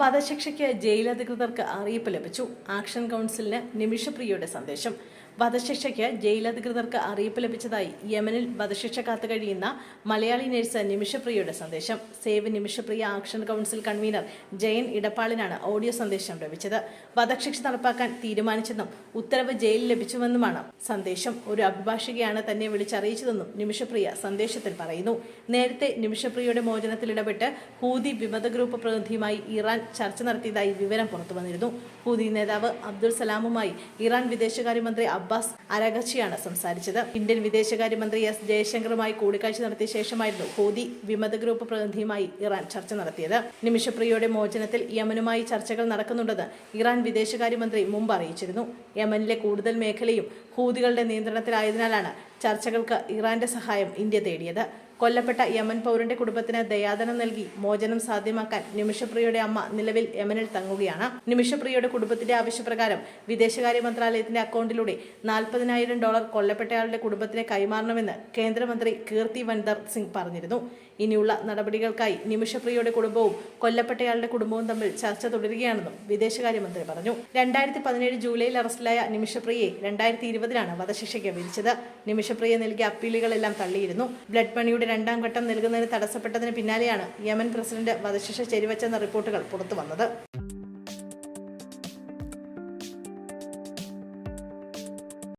വധശിക്ഷയ്ക്ക് ജയിലധികൃതർക്ക് അറിയിപ്പ് ലഭിച്ചു. ആക്ഷൻ കൗൺസിലിന് നിമിഷപ്രിയയുടെ സന്ദേശം. വധശിക്ഷയ്ക്ക് ജയിലധികൃതർക്ക് അറിയിപ്പ് ലഭിച്ചതായി യമനിൽ വധശിക്ഷ കാത്തു കഴിയുന്ന മലയാളി നഴ്സ് നിമിഷപ്രിയയുടെ സന്ദേശം. Save Nimishapriya action council convener Jayan ഇടപ്പാളിനാണ് audio സന്ദേശം ലഭിച്ചത്. വധശിക്ഷ നടപ്പാക്കാൻ തീരുമാനിച്ചെന്നും ഉത്തരവ് ജയിലിൽ ലഭിച്ചുവെന്നുമാണ് സന്ദേശം. ഒരു അഭിഭാഷകയാണ് തന്നെ വിളിച്ചറിയിച്ചതെന്നും നിമിഷപ്രിയ സന്ദേശത്തിൽ പറയുന്നു. നേരത്തെ നിമിഷപ്രിയയുടെ മോചനത്തിൽ ഇടപെട്ട് ഹൂതി വിമത ഗ്രൂപ്പ് പ്രതിനിധിയുമായി ഇറാൻ ചർച്ച നടത്തിയതായി വിവരം പുറത്തുവന്നിരുന്നു. ഹൂതി നേതാവ് അബ്ദുൾ സലാമുമായി ഇറാൻ വിദേശകാര്യമന്ത്രി അബ്ബാസ് അരഗച്ചിയാണ് സംസാരിച്ചത്. ഇന്ത്യൻ വിദേശകാര്യമന്ത്രി എസ് ജയശങ്കറുമായി കൂടിക്കാഴ്ച നടത്തിയ ശേഷമായിരുന്നു ഹൂതി വിമത ഗ്രൂപ്പ് പ്രതിനിധിയുമായി ഇറാൻ ചർച്ച നടത്തിയത്. നിമിഷപ്രിയയുടെ മോചനത്തിൽ യമനുമായി ചർച്ചകൾ നടക്കുന്നുണ്ടെന്ന് ഇറാൻ വിദേശകാര്യമന്ത്രി മുമ്പ് അറിയിച്ചിരുന്നു. യമനിലെ കൂടുതൽ മേഖലയും ഹൂതികളുടെ നിയന്ത്രണത്തിലായതിനാലാണ് ചർച്ചകൾക്ക് ഇറാന്റെ സഹായം ഇന്ത്യ തേടിയത്. കൊല്ലപ്പെട്ട യമൻ പൗരന്റെ കുടുംബത്തിന് ദയാദനം നൽകി മോചനം സാധ്യമാക്കാൻ നിമിഷപ്രിയയുടെ അമ്മ നിലവിൽ യമനിൽ തങ്ങുകയാണ്. നിമിഷപ്രിയയുടെ കുടുംബത്തിന്റെ ആവശ്യപ്രകാരം വിദേശകാര്യ മന്ത്രാലയത്തിന്റെ അക്കൗണ്ടിലൂടെ നാൽപ്പതിനായിരം ഡോളർ കൊല്ലപ്പെട്ടയാളുടെ കുടുംബത്തിന് കൈമാറണമെന്ന് കേന്ദ്രമന്ത്രി കീർത്തി വൻദർ സിംഗ് പറഞ്ഞിരുന്നു. ഇനിയുള്ള നടപടികൾക്കായി നിമിഷപ്രിയയുടെ കുടുംബവും കൊല്ലപ്പെട്ടയാളുടെ കുടുംബവും തമ്മിൽ ചർച്ച തുടരുകയാണെന്നും വിദേശകാര്യമന്ത്രി പറഞ്ഞു. രണ്ടായിരത്തി പതിനേഴ് ജൂലൈയിൽ അറസ്റ്റിലായ നിമിഷപ്രിയയെ രണ്ടായിരത്തി ഇരുപതിലാണ് വധശിക്ഷയ്ക്ക് വിധിച്ചത്. നിമിഷപ്രിയ നൽകിയ അപ്പീലുകളെല്ലാം തള്ളിയിരുന്നു. ബ്ലഡ് പണിയുടെ രണ്ടാം ഘട്ടം നൽകുന്നതിന് തടസ്സപ്പെട്ടതിന് പിന്നാലെയാണ് യമൻ പ്രസിഡന്റ് വധശിക്ഷ ശരിവച്ചെന്ന റിപ്പോർട്ടുകൾ പുറത്തുവന്നത്.